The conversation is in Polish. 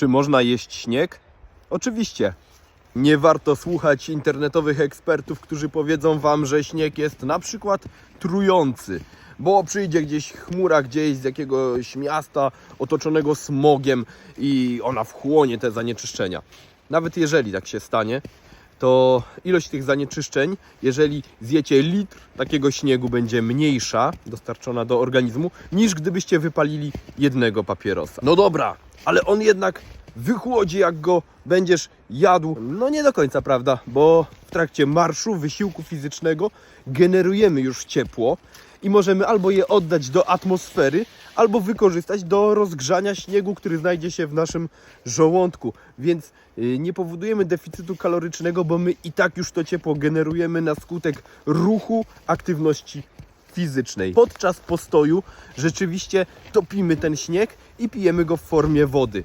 Czy można jeść śnieg? Oczywiście. Nie warto słuchać internetowych ekspertów, którzy powiedzą wam, że śnieg jest na przykład trujący, bo przyjdzie gdzieś chmura gdzieś z jakiegoś miasta otoczonego smogiem i ona wchłonie te zanieczyszczenia. Nawet jeżeli tak się stanie, to ilość tych zanieczyszczeń, jeżeli zjecie litr takiego śniegu, będzie mniejsza dostarczona do organizmu, niż gdybyście wypalili jednego papierosa. No dobra, ale on jednak wychłodzi, jak go będziesz jadł. No nie do końca, prawda? Bo w trakcie marszu, wysiłku fizycznego generujemy już ciepło i możemy albo je oddać do atmosfery, albo wykorzystać do rozgrzania śniegu, który znajdzie się w naszym żołądku. Więc y, nie powodujemy deficytu kalorycznego, bo my i tak już to ciepło generujemy na skutek ruchu, aktywności fizycznej. Podczas postoju rzeczywiście topimy ten śnieg i pijemy go w formie wody.